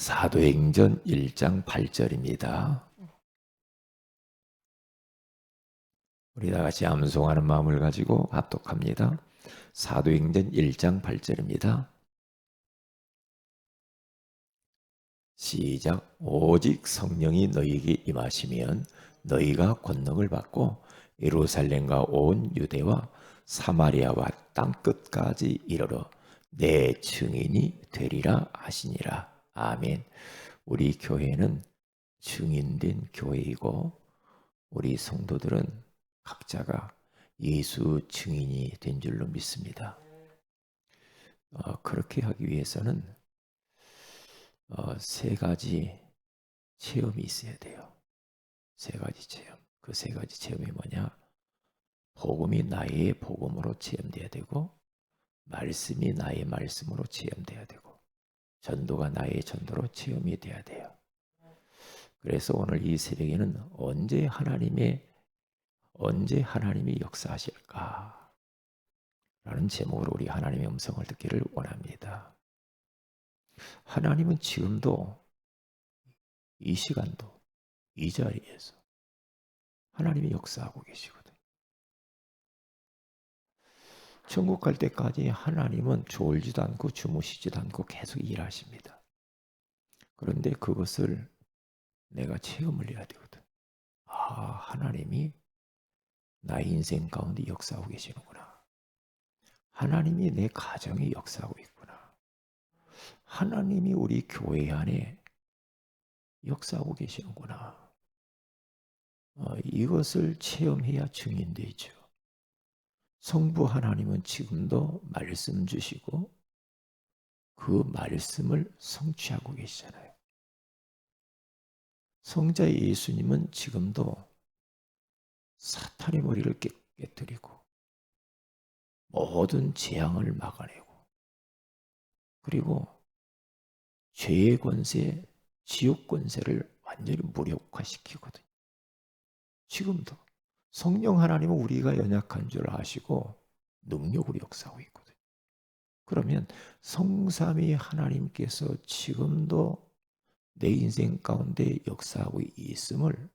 사도행전 1장 8절입니다. 우리 다 같이 암송하는 마음을 가지고 합독합니다. 사도행전 1장 8절입니다. 시작 오직 성령이 너희에게 임하시면 너희가 권능을 받고 예루살렘과 온 유대와 사마리아와 땅 끝까지 이르러 내 증인이 되리라 하시니라. 아멘. 우리 교회는 증인된 교회이고 우리 성도들은 각자가 예수 증인이 된 줄로 믿습니다. 어, 그렇게 하기 위해서는 어, 세 가지 체험이 있어야 돼요. 세 가지 체험. 그 세 가지 체험이 뭐냐? 복음이 나의 복음으로 체험돼야 되고, 말씀이 나의 말씀으로 체험돼야 되고, 전도가 나의 전도로 체험이 돼야 돼요. 그래서 오늘 이 새벽에는 언제 하나님의 언제 하나님이 역사하실까? 라는 제목으로 우리 하나님의 음성을 듣기를 원합니다. 하나님은 지금도 이 시간도 이 자리에서 하나님이 역사하고 계시거 천국 갈 때까지 하나님은 졸지도 않고 주무시지도 않고 계속 일하십니다. 그런데 그것을 내가 체험을 해야 되거든. 아, 하나님이 나의 인생 가운데 역사하고 계시는구나. 하나님이 내 가정에 역사하고 있구나. 하나님이 우리 교회 안에 역사하고 계시는구나. 어, 이것을 체험해야 증인되죠. 성부 하나님은 지금도 말씀 주시고 그 말씀을 성취하고 계시잖아요. 성자 예수님은 지금도 사탄의 머리를 깨뜨리고 모든 재앙을 막아내고 그리고 죄의 권세, 지옥 권세를 완전히 무력화시키거든요. 지금도 성령 하나님은 우리가 연약한 줄 아시고 능력으로 역사하고 있거든요. 그러면 성삼위 하나님께서 지금도 내 인생 가운데 역사하고 있음을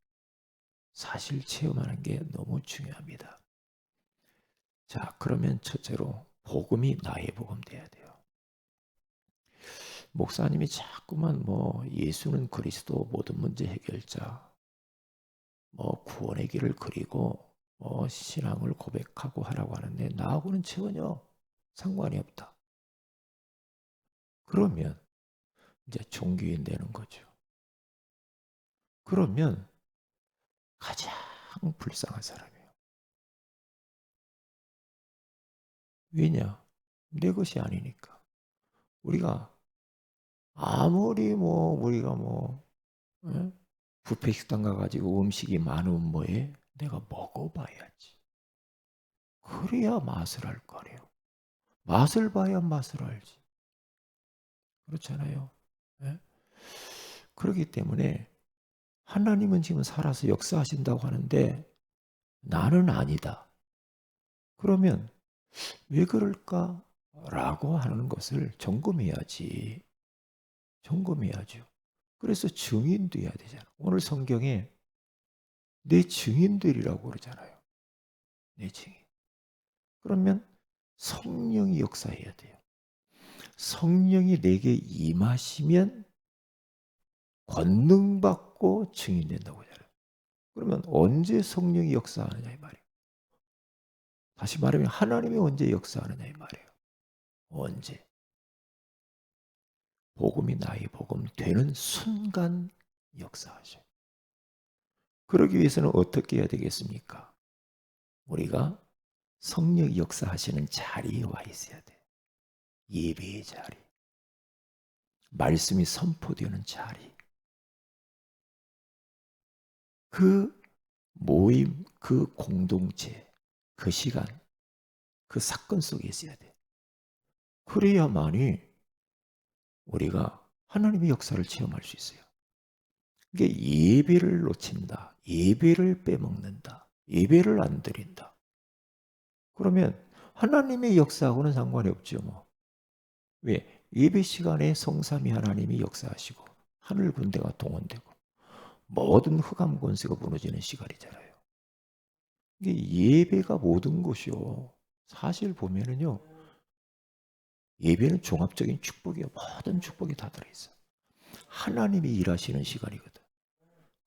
사실 체험하는 게 너무 중요합니다. 자, 그러면 첫째로 복음이 나의 복음 돼야 돼요. 목사님이 자꾸만 뭐 예수는 그리스도 모든 문제 해결자, 뭐 구원의 길을 그리고 뭐 신앙을 고백하고 하라고 하는데 나하고는 전혀 상관이 없다. 그러면 이제 종교인 되는 거죠. 그러면 가장 불쌍한 사람이에요. 왜냐? 내 것이 아니니까. 우리가 아무리 뭐 우리가 뭐 에? 부페 식당 가가지고 음식이 많으면 뭐해? 내가 먹어봐야지. 그래야 맛을 알거 아니에요. 맛을 봐야 맛을 알지. 그렇잖아요. 에? 그렇기 때문에 하나님은 지금 살아서 역사하신다고 하는데 나는 아니다. 그러면 왜 그럴까? 라고 하는 것을 점검해야지. 점검해야죠. 그래서 증인돼야 되잖아. 오늘 성경에 내 증인들이라고 그러잖아요. 내 증인. 그러면 성령이 역사해야 돼요. 성령이 내게 임하시면 권능 받고 증인된다고 하잖아요. 그러면 언제 성령이 역사하느냐 이 말이에요. 다시 말하면 하나님이 언제 역사하느냐 이 말이에요. 언제? 복음이 나의 복음 되는 순간 역사하셔. 그러기 위해서는 어떻게 해야 되겠습니까? 우리가 성령 역사하시는 자리에 와 있어야 돼. 예배의 자리. 말씀이 선포되는 자리. 그 모임, 그 공동체, 그 시간, 그 사건 속에 있어야 돼. 그래야만이 우리가 하나님의 역사를 체험할 수 있어요. 이게 예배를 놓친다. 예배를 빼먹는다. 예배를 안 드린다. 그러면 하나님의 역사하고는 상관이 없죠, 뭐. 왜? 예배 시간에 성삼위 하나님이 역사하시고 하늘 군대가 동원되고 모든 흑암 권세가 무너지는 시간이잖아요. 이게 예배가 모든 것이요. 사실 보면은요. 예배는 종합적인 축복이요. 모든 축복이 다 들어있어. 하나님이 일하시는 시간이거든.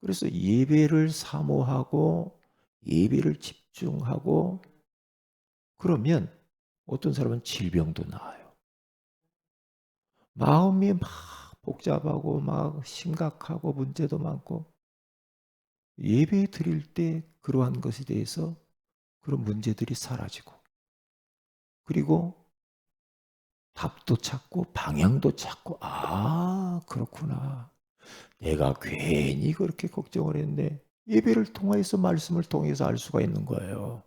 그래서 예배를 사모하고 예배를 집중하고 그러면 어떤 사람은 질병도 나아요. 마음이 막 복잡하고 막 심각하고 문제도 많고 예배 드릴 때 그러한 것에 대해서 그런 문제들이 사라지고 그리고 답도 찾고 방향도 찾고 아 그렇구나 내가 괜히 그렇게 걱정을 했는데 예배를 통해서 말씀을 통해서 알 수가 있는 거예요.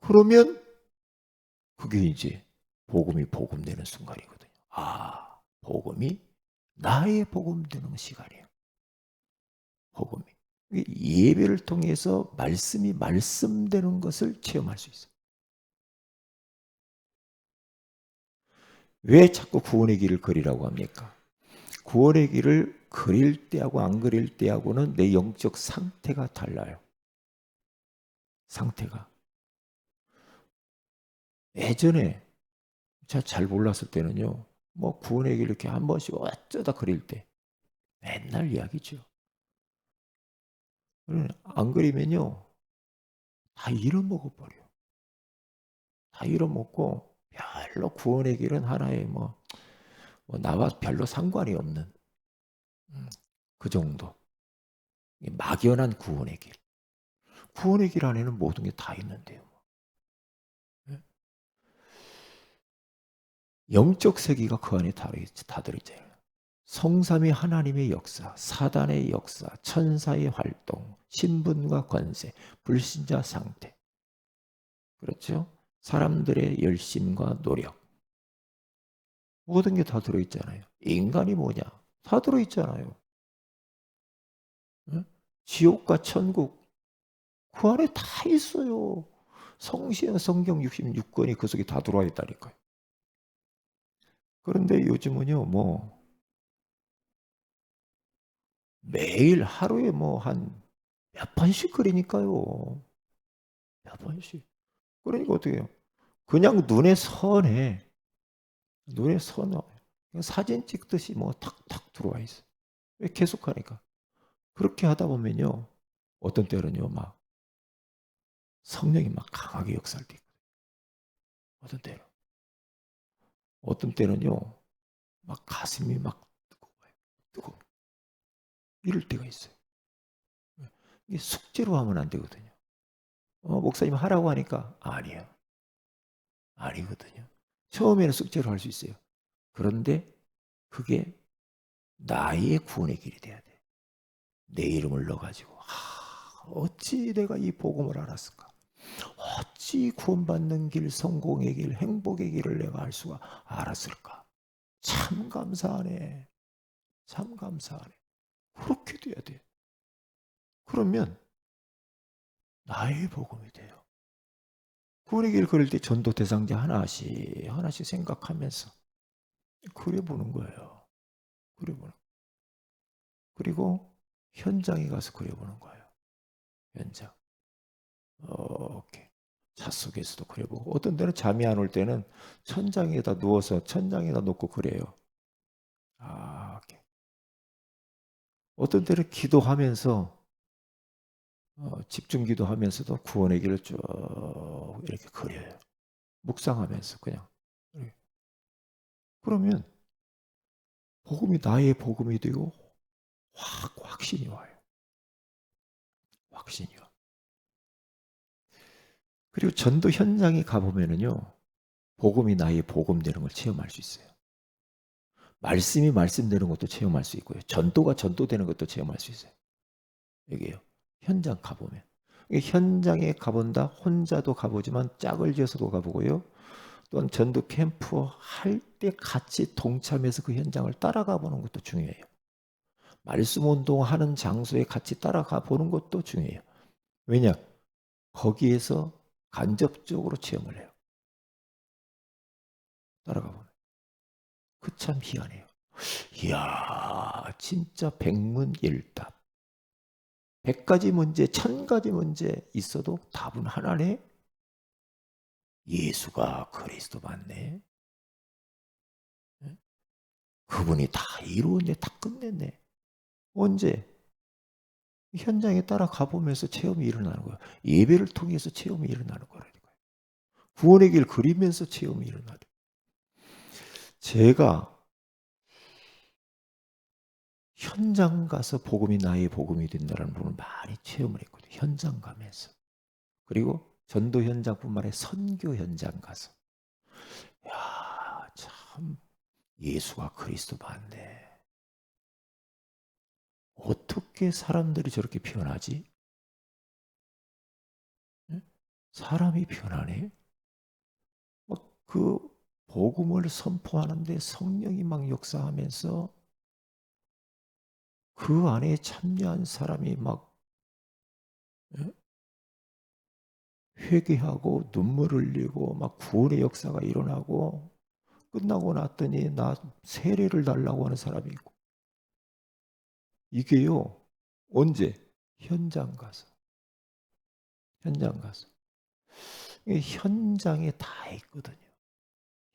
그러면 그게 이제 복음이 복음되는 순간이거든요. 아, 복음이 나의 복음되는 시간이에요. 복음이. 예배를 통해서 말씀이 말씀되는 것을 체험할 수 있어요. 왜 자꾸 구원의 길을 그리라고 합니까? 구원의 길을 그릴 때하고 안 그릴 때하고는 내 영적 상태가 달라요. 상태가. 예전에 잘 몰랐을 때는요. 뭐 구원의 길 이렇게 한 번씩 어쩌다 그릴 때 맨날 이야기죠. 안 그리면요. 다 잃어먹어 버려. 다 잃어먹고 별로 구원의 길은 하나의 뭐, 뭐 나와 별로 상관이 없는 음, 그 정도. 막연한 구원의 길. 구원의 길 안에는 모든 게 다 있는데요. 영적 세계가 그 안에 다 들어있잖아요. 성삼이 하나님의 역사, 사단의 역사, 천사의 활동, 신분과 권세, 불신자 상태. 그렇죠? 사람들의 열심과 노력. 모든 게 다 들어있잖아요. 인간이 뭐냐? 다 들어있잖아요. 지옥과 천국, 그 안에 다 있어요. 성신 성경 66권이 그 속에 다 들어와 있다니까요. 그런데 요즘은요, 뭐, 매일 하루에 뭐 한 몇 번씩 그리니까요. 몇 번씩. 그러니까 어떻게 해요? 그냥 눈에 선해. 눈에 선해. 사진 찍듯이 뭐 탁탁 들어와 있어. 왜 계속 하니까. 그렇게 하다 보면요. 어떤 때는요, 막 성령이 막 강하게 역사할 때 있거든요. 어떤 때는. 어떤 때는요, 막 가슴이 막 뜨거워요. 뜨거워. 이럴 때가 있어요. 이게 숙제로 하면 안 되거든요. 어, 목사님 하라고 하니까 아니에요. 아니거든요. 처음에는 숙제로 할 수 있어요. 그런데 그게 나의 구원의 길이 돼야 돼. 내 이름을 넣어가지고 아, 어찌 내가 이 복음을 알았을까? 어찌 구원받는 길, 성공의 길, 행복의 길을 내가 알 수가 알았을까? 참 감사하네. 참 감사하네. 그렇게 돼야 돼. 그러면 나의 복음이 돼요. 길 걸을 때 전도 대상자 하나씩 하나씩 생각하면서 그려보는 거예요. 그려보는. 그리고 현장에 가서 그려보는 거예요. 현장. 이렇게 차 속에서도 그려보고 어떤 때는 잠이 안 올 때는 천장에다 누워서 천장에다 놓고 그래요. 아, 이렇게. 어떤 때는 기도하면서 어, 집중 기도 하면서도 구원의 길을 쭉 이렇게 그려요. 묵상하면서 그냥. 그러면 복음이 나의 복음이 되고 확 확신이 와요. 확신이 와. 그리고 전도 현장에 가보면은요, 복음이 나의 복음 되는 걸 체험할 수 있어요. 말씀이 말씀되는 것도 체험할 수 있고요. 전도가 전도되는 것도 체험할 수 있어요. 여기요. 현장 가보면. 현장에 가본다. 혼자도 가보지만 짝을 지어서도 가보고요. 또한 전도 캠프 할 때 같이 동참해서 그 현장을 따라가 보는 것도 중요해요. 말씀 운동하는 장소에 같이 따라가 보는 것도 중요해요. 왜냐? 거기에서 간접적으로 체험을 해요. 따라가 보면. 그 참 희한해요. 이야, 진짜 백문일답. 백 가지 문제, 천 가지 문제 있어도 답은 하나네. 예수가 그리스도 맞네. 예? 그분이 다 이루었네, 다 끝냈네. 언제? 현장에 따라 가보면서 체험이 일어나는 거야. 예배를 통해서 체험이 일어나는 거라니까요. 구원의 길 그리면서 체험이 일어나요. 제가 현장 가서 복음이 나의 복음이 된다는 부분을 많이 체험을 했거든요. 현장 가면서. 그리고 전도 현장뿐만 아니라 선교 현장 가서. 야, 참 예수가 그리스도 맞네. 어떻게 사람들이 저렇게 변하지? 사람이 변하네? 그 복음을 선포하는데 성령이 막 역사하면서 그 안에 참여한 사람이 막 회개하고 눈물 흘리고 막 구원의 역사가 일어나고 끝나고 났더니 나 세례를 달라고 하는 사람이 있고. 이게요 언제? 현장 가서. 현장 가서. 현장에 다 있거든요.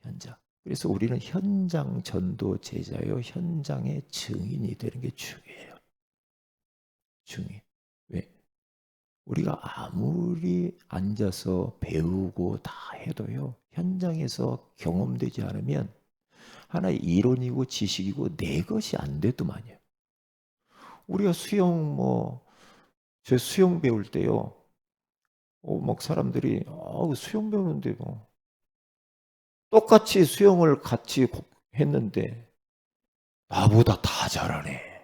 현장 그래서 우리는 현장 전도 제자요 현장의 증인이 되는 게 중요해요. 증인 왜? 우리가 아무리 앉아서 배우고 다 해도요, 현장에서 경험되지 않으면 하나의 이론이고 지식이고 내 것이 안 되더만요. 우리가 수영 뭐, 제 수영 배울 때요, 어, 막 사람들이, 아, 수영 배우는데 뭐, 똑같이 수영을 같이 했는데, 나보다 다 잘하네.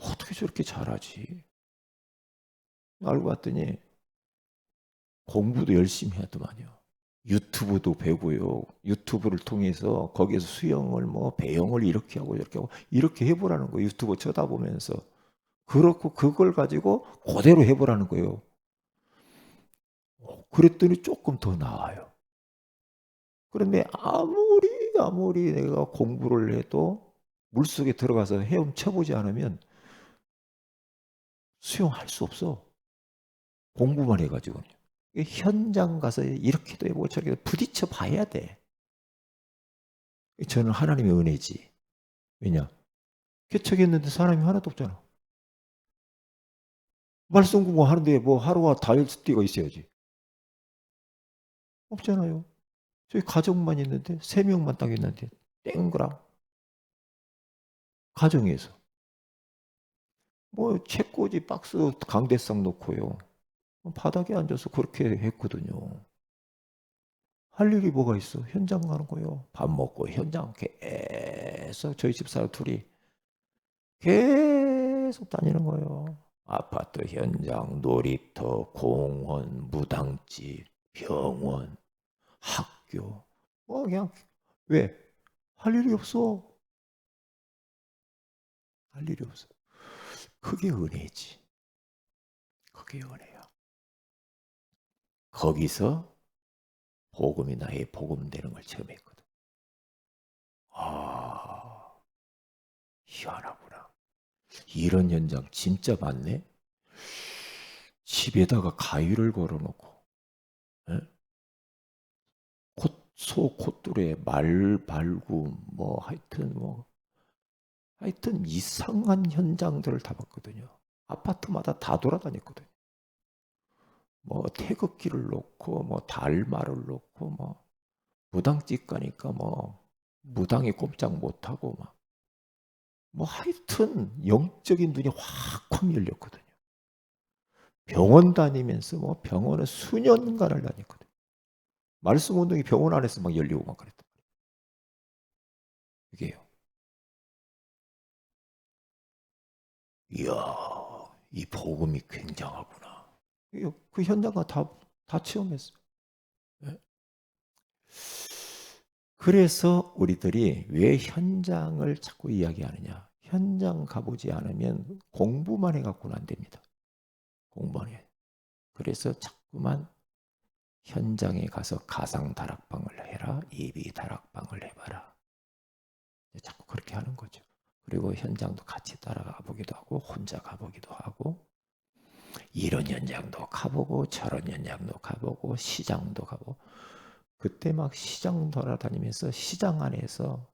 어떻게 저렇게 잘하지? 알고 봤더니 공부도 열심히 하더만요. 유튜브도 배고요. 유튜브를 통해서 거기에서 수영을 뭐 배영을 이렇게 하고 이렇게 하고 이렇게 해보라는 거예요. 유튜브 쳐다보면서 그렇고 그걸 가지고 그대로 해보라는 거예요. 그랬더니 조금 더 나아요. 그런데 아무리 아무리 내가 공부를 해도 물속에 들어가서 헤엄쳐보지 않으면 수용할 수 없어. 공부만 해가지고. 현장 가서 이렇게도 해보고 저렇게 부딪혀 봐야 돼. 저는 하나님의 은혜지. 왜냐? 개척했는데 사람이 하나도 없잖아. 말씀 공부하는데 뭐 하루가 다이어트가 있어야지. 없잖아요. 저희 가족만 있는데 세 명만 딱 있는데 땡그랑 가정에서 뭐 책꽂이 박스 강대상 놓고요. 바닥에 앉아서 그렇게 했거든요. 할 일이 뭐가 있어? 현장 가는 거요. 밥 먹고 현장 계속 저희 집사람 둘이 계속 다니는 거예요. 아파트 현장, 놀이터, 공원, 무당집, 병원, 학교. 뭐 그냥 왜? 할 일이 없어. 할 일이 없어. 그게 은혜지. 그게 은혜야. 거기서 복음이 나의 복음 되는 걸 처음 했거든. 아, 희한하구나. 이런 현장 진짜 많네. 집에다가 가위를 걸어놓고, 소 콧돌에 말 발구, 뭐 하여튼 뭐 하여튼 이상한 현장들을 다 봤거든요. 아파트마다 다 돌아다녔거든요. 뭐 태극기를 놓고 뭐 달마를 놓고 뭐 무당집 가니까 뭐 무당이 꼼짝 못하고 막 뭐 하여튼 영적인 눈이 확확 열렸거든요. 병원 다니면서 뭐 병원에 수년간을 다녔거든요. 말씀 운동이 병원 안에서 막 열리고 막 그랬단 말이에요. 이게요. 이야, 이 복음이 굉장하구나. 그 현장과 다, 다 체험했어요. 네. 그래서 우리들이 왜 현장을 자꾸 이야기하느냐. 현장 가보지 않으면 공부만 해갖고는 안 됩니다. 공부만 해. 그래서 자꾸만 현장에 가서 가상 다락방을 해라, 예비 다락방을 해봐라. 자꾸 그렇게 하는 거죠. 그리고 현장도 같이 따라가 보기도 하고 혼자 가보기도 하고 이런 현장도 가보고 저런 현장도 가보고 시장도 가보고 그때 막 시장 돌아다니면서 시장 안에서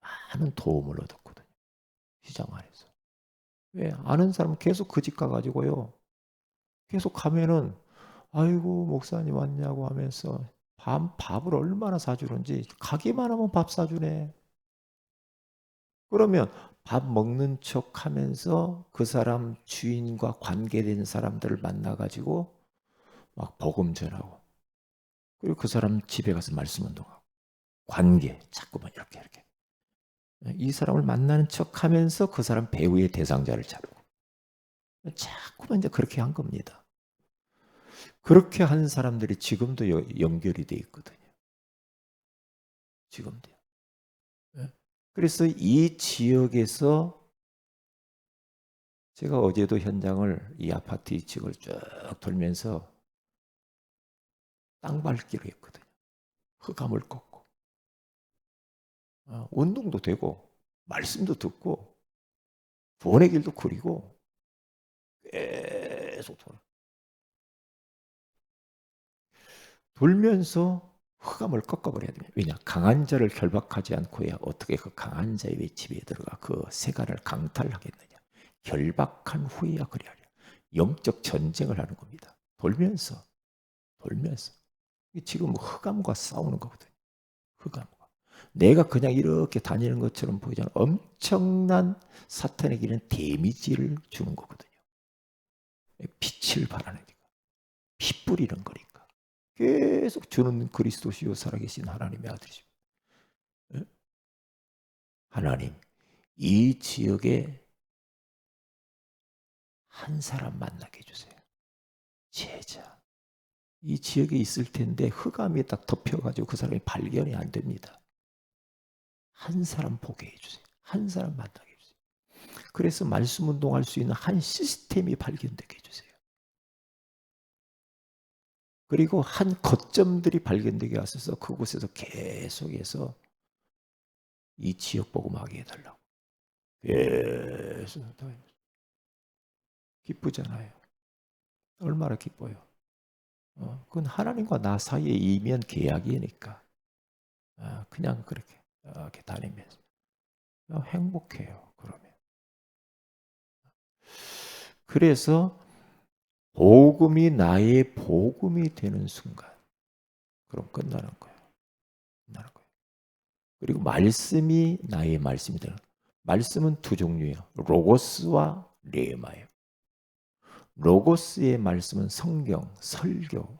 많은 도움을 얻었거든요. 시장 안에서. 왜? 아는 사람 계속 그 집 가가지고요. 계속 가면은 아이고 목사님 왔냐고 하면서 밥, 밥을 얼마나 사주는지 가기만 하면 밥 사주네. 그러면 밥 먹는 척 하면서 그 사람 주인과 관계된 사람들을 만나가지고 막 복음 전하고 그리고 그 사람 집에 가서 말씀 운동하고 관계 자꾸만 이렇게 이렇게 이 사람을 만나는 척 하면서 그 사람 배우의 대상자를 잡고 자꾸만 이제 그렇게 한 겁니다. 그렇게 한 사람들이 지금도 여- 연결이 돼 있거든요. 지금도요. 예. 그래서 이 지역에서 제가 어제도 현장을 이 아파트 2층을 쭉 돌면서 땅 밟기로 했거든요. 흑암을 걷고 어, 운동도 되고 말씀도 듣고 구원의 길도 그리고 계속 돌아. 돌면서 흑암을 꺾어버려야 돼요. 왜냐? 강한 자를 결박하지 않고야 어떻게 그 강한 자의 집에 들어가 그 세간을 강탈하겠느냐? 결박한 후에야 그리하려. 영적 전쟁을 하는 겁니다. 돌면서, 돌면서. 지금 흑암과 싸우는 거거든요. 흑암과. 내가 그냥 이렇게 다니는 것처럼 보이잖아. 엄청난 사탄에게는 데미지를 주는 거거든요. 빛을 발하니까. 피 뿌리는 거니까. 계속 주는 그리스도시요 살아계신 하나님의 아들이십니다. 예? 하나님, 이 지역에 한 사람 만나게 해주세요. 제자. 이 지역에 있을 텐데 흑암이 딱 덮여가지고 그 사람이 발견이 안 됩니다. 한 사람 보게 해주세요. 한 사람 만나게 해주세요. 그래서 말씀 운동할 수 있는 한 시스템이 발견되게 해주세요. 그리고 한 거점들이 발견되게 하셔서 그곳에서 계속해서 이 지역 복음하게 해달라고. 계속 기쁘잖아요. 얼마나 기뻐요. 어, 그건 하나님과 나 사이에 이면 계약이니까. 아, 그냥 그렇게 이렇게 다니면서 어, 행복해요. 그러면. 그래서 복음이 나의 복음이 되는 순간, 그럼 끝나는 거예요. 끝나는 거예요. 그리고 말씀이 나의 말씀이 되는. 말씀은 두 종류예요. 로고스와 레마예요. 로고스의 말씀은 성경, 설교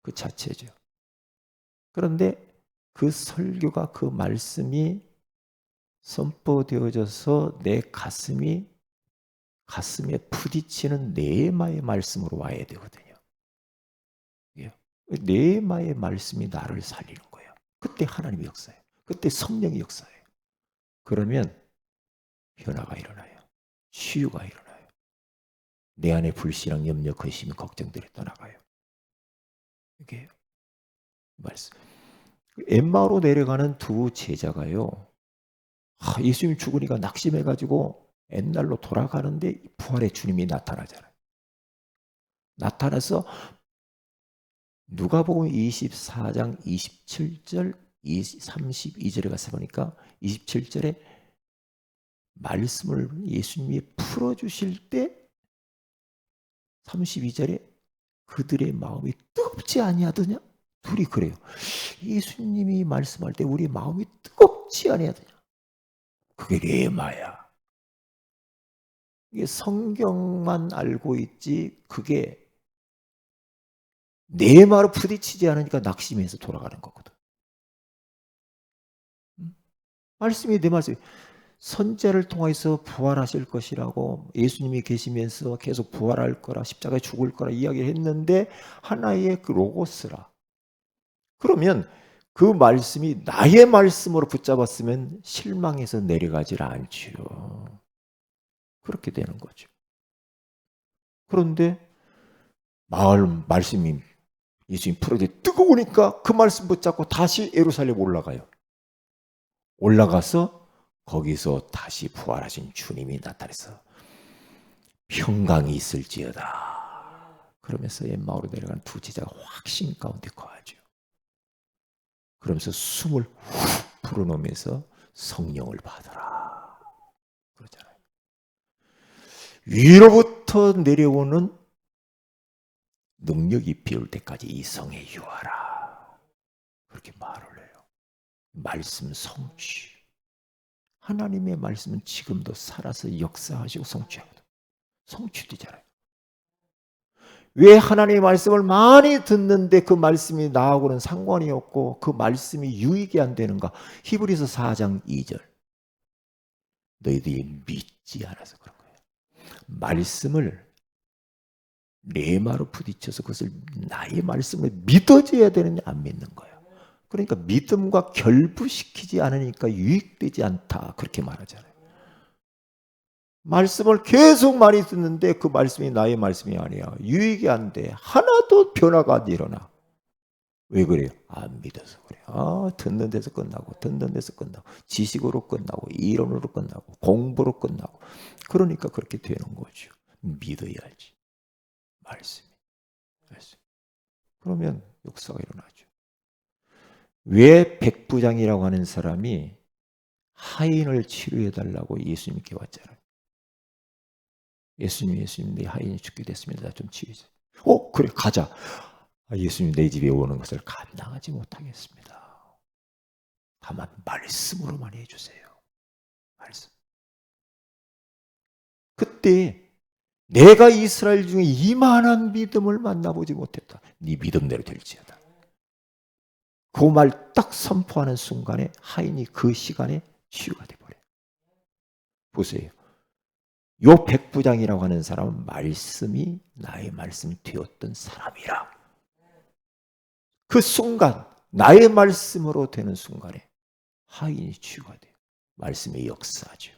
그 자체죠. 그런데 그 설교가 그 말씀이 선포되어져서 내 가슴이 가슴에 부딪히는 네마의 말씀으로 와야 되거든요. 네마의 말씀이 나를 살리는 거예요. 그때 하나님의 역사예요. 그때 성령의 역사예요. 그러면 변화가 일어나요. 치유가 일어나요. 내 안에 불신앙, 염려, 근심, 걱정들이 떠나가요. 이게 말씀. 엠마로 내려가는 두 제자가요. 아, 예수님 죽으니까 낙심해가지고 옛날로 돌아가는데 부활의 주님이 나타나잖아요. 나타나서 누가복음 24장 27절 32절에 가서 보니까 27절에 말씀을 예수님이 풀어 주실 때 32절에 그들의 마음이 뜨겁지 아니하더냐? 둘이 그래요. 예수님이 말씀할 때 우리 마음이 뜨겁지 아니하더냐? 그게 레마야. 성경만 알고 있지 그게 내 말을 부딪히지 않으니까 낙심해서 돌아가는 거거든. 말씀이 내 말씀이 선자를 통해서 부활하실 것이라고 예수님이 계시면서 계속 부활할 거라 십자가에 죽을 거라 이야기를 했는데 하나의 그 로고스라. 그러면 그 말씀이 나의 말씀으로 붙잡았으면 실망해서 내려가질 않지요. 그렇게 되는 거죠. 그런데 마을 말씀이 예수님 풀어대 뜨거우니까 그 말씀 붙잡고 다시 예루살렘 올라가요. 올라가서 거기서 다시 부활하신 주님이 나타나서 평강이 있을지어다. 그러면서 엠마오로 내려가는 두 제자가 확신 가운데 거하죠. 그러면서 숨을 훅 불어넣으면서 성령을 받아라. 그러잖아요. 위로부터 내려오는 능력이 비올 때까지 이 성에 유하라. 그렇게 말을 해요. 말씀 성취. 하나님의 말씀은 지금도 살아서 역사하시고 성취하거든. 성취되잖아요. 왜 하나님의 말씀을 많이 듣는데 그 말씀이 나하고는 상관이 없고 그 말씀이 유익이 안 되는가? 히브리서 4장 2절. 너희들이 믿지 않아서 그런. 말씀을 레마로 부딪혀서 그것을 나의 말씀을 믿어줘야 되느냐 안 믿는 거예요. 그러니까 믿음과 결부시키지 않으니까 유익되지 않다 그렇게 말하잖아요. 말씀을 계속 많이 듣는데 그 말씀이 나의 말씀이 아니야. 유익이 안 돼. 하나도 변화가 안 일어나. 왜 그래요? 안 믿어서 그래요. 아, 듣는 데서 끝나고, 듣는 데서 끝나고, 지식으로 끝나고, 이론으로 끝나고, 공부로 끝나고. 그러니까 그렇게 되는 거죠. 믿어야지. 말씀이. 말씀. 그러면 역사가 일어나죠. 왜 백부장이라고 하는 사람이 하인을 치료해 달라고 예수님께 왔잖아요. 예수님, 예수님, 내 하인이 죽게 됐습니다. 나좀 치유해주세요. 어, 그래, 가자. 아, 예수님 내 집에 오는 것을 감당하지 못하겠습니다. 다만 말씀으로만 해주세요. 말씀. 그때 내가 이스라엘 중에 이만한 믿음을 만나보지 못했다. 네 믿음대로 될지어다. 그 말 딱 선포하는 순간에 하인이 그 시간에 치유가 돼버려요. 보세요. 요 백부장이라고 하는 사람은 말씀이 나의 말씀이 되었던 사람이라. 그 순간 나의 말씀으로 되는 순간에 하인이 치유가 돼요. 말씀의 역사죠.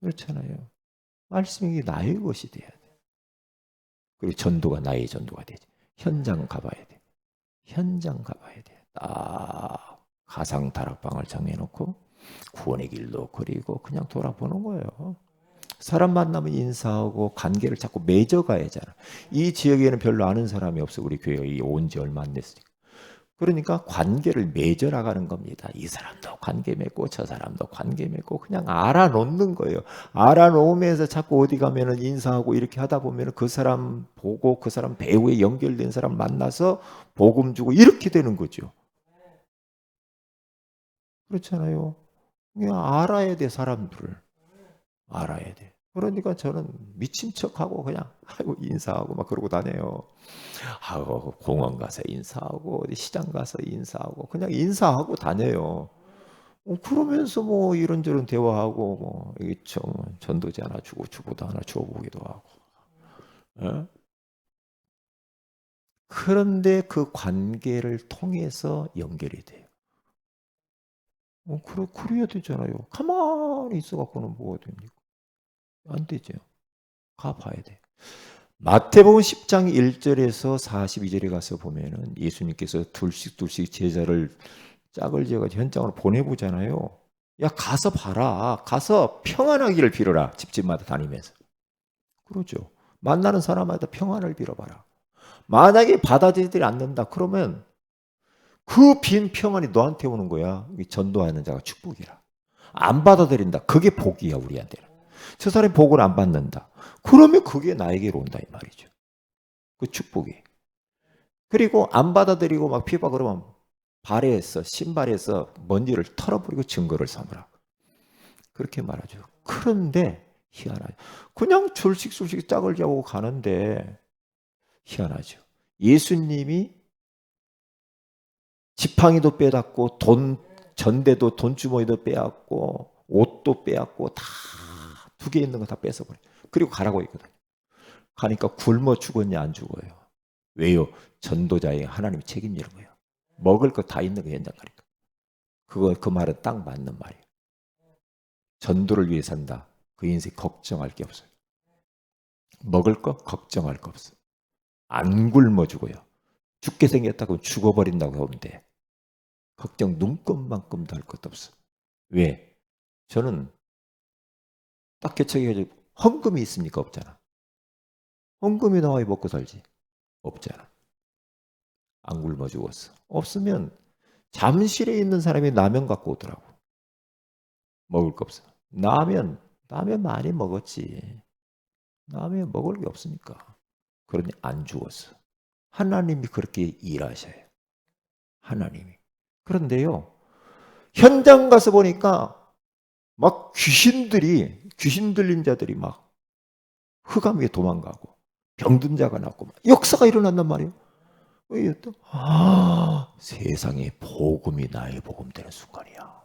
그렇잖아요. 말씀이 나의 것이 돼야 돼. 그리고 전도가 나의 전도가 되지. 현장 가봐야 돼. 현장 가봐야 돼. 딱 가상 다락방을 정해놓고 구원의 길도 그리고 그냥 돌아보는 거예요. 사람 만나면 인사하고 관계를 자꾸 맺어가야잖아. 이 지역에는 별로 아는 사람이 없어. 우리 교회가 온지 얼마 안 됐으니까. 그러니까 관계를 맺어 나가는 겁니다. 이 사람도 관계 맺고 저 사람도 관계 맺고 그냥 알아놓는 거예요. 알아놓으면서 자꾸 어디 가면은 인사하고 이렇게 하다 보면 그 사람 보고 그 사람 배우에 연결된 사람 만나서 복음 주고 이렇게 되는 거죠. 그렇잖아요. 그냥 알아야 돼 사람들을 알아야 돼. 그러니까 저는 미친 척하고 그냥 아이고 인사하고 막 그러고 다녀요. 하고 공원 가서 인사하고 어디 시장 가서 인사하고 그냥 인사하고 다녀요. 어, 그러면서 뭐 이런저런 대화하고 뭐 이게 좀 전도지 하나 주고 주보도 하나 줘보기도 하고. 어? 그런데 그 관계를 통해서 연결이 돼요. 어, 그래, 그래야 되잖아요. 가만히 있어갖고는 뭐가 됩니까? 안 되죠. 가봐야 돼. 마태복음 10장 1절에서 42절에 가서 보면은 예수님께서 둘씩 둘씩 제자를 짝을 지어 가지고 현장으로 보내보잖아요. 야 가서 봐라. 가서 평안하기를 빌어라. 집집마다 다니면서. 그러죠. 만나는 사람마다 평안을 빌어봐라. 만약에 받아들이지 않는다. 그러면 그 빈 평안이 너한테 오는 거야. 전도하는 자가 축복이라. 안 받아들인다. 그게 복이야 우리한테는. 저 사람이 복을 안 받는다. 그러면 그게 나에게로 온다 이 말이죠. 그 축복이. 그리고 안 받아들이고 막 피바 그러면 발에서 신발에서 먼지를 털어버리고 증거를 삼으라. 그렇게 말하죠. 그런데 희한하죠. 그냥 줄씩줄씩 짝을 잡고 가는데 희한하죠. 예수님이 지팡이도 빼닫고 돈 전대도 돈 주머니도 빼앗고 옷도 빼앗고 다 두 개 있는 거 다 뺏어버려. 그리고 가라고 했거든. 가니까 굶어 죽었냐 안 죽어요. 왜요? 전도자의 하나님이 책임지는 거예요. 먹을 거 다 있는 거 현장 가니까. 그거 그 말은 딱 맞는 말이에요. 전도를 위해 산다. 그 인생 걱정할 게 없어요. 먹을 거 걱정할 거 없어. 안 굶어 죽어요. 죽게 생겼다고 죽어버린다고 하면 돼. 걱정 눈곱만큼도 할 것도 없어. 왜? 저는 딱 개척해가지고 헌금이 있습니까? 없잖아. 헌금이 나와야 먹고 살지. 없잖아. 안 굶어 죽었어. 없으면 잠실에 있는 사람이 라면 갖고 오더라고. 먹을 거 없어. 라면, 라면 많이 먹었지. 라면 먹을 게 없으니까. 그러니 안 죽었어. 하나님이 그렇게 일하셔요. 하나님이. 그런데요, 현장 가서 보니까 막 귀신들이, 귀신 들린 자들이 막 흑암 위에 도망가고 병든 자가 낫고 막 역사가 일어난단 말이에요. 왜 또? 아, 세상에 복음이 나의 복음 되는 순간이야.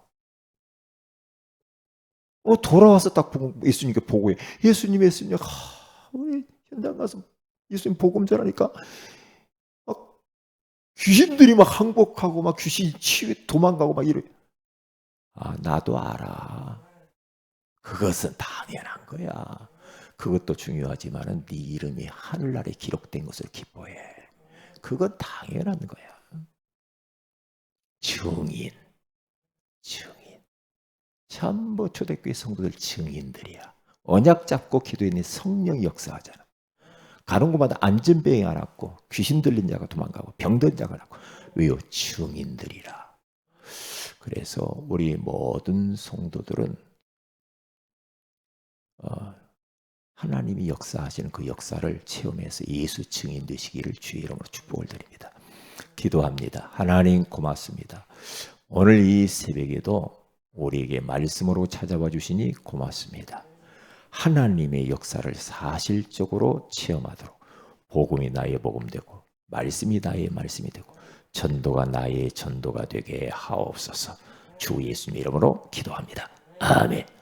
어, 돌아와서 딱 예수님께 보고해. 예수님, 예수님, 하, 우리 현장 가서 예수님 복음 전하니까 막 귀신들이 막 항복하고 막 귀신 치유 도망가고 막 이래. 아, 나도 알아. 그것은 당연한 거야. 그것도 중요하지만은 네 이름이 하늘나라에 기록된 것을 기뻐해. 그건 당연한 거야. 증인, 증인. 전부 초대교회 성도들 증인들이야. 언약 잡고 기도했는 성령이 역사하잖아. 가는 곳마다 안전병이 안 왔고 귀신 들린 자가 도망가고 병든 자가 나고 왜요? 증인들이라. 그래서 우리 모든 성도들은 어, 하나님이 역사하시는 그 역사를 체험해서 예수 증인 되시기를 주의 이름으로 축복을 드립니다. 기도합니다. 하나님 고맙습니다. 오늘 이 새벽에도 우리에게 말씀으로 찾아와 주시니 고맙습니다. 하나님의 역사를 사실적으로 체험하도록 복음이 나의 복음 되고 말씀이 나의 말씀이 되고 전도가 나의 전도가 되게 하옵소서. 주 예수님 이름으로 기도합니다. 아멘.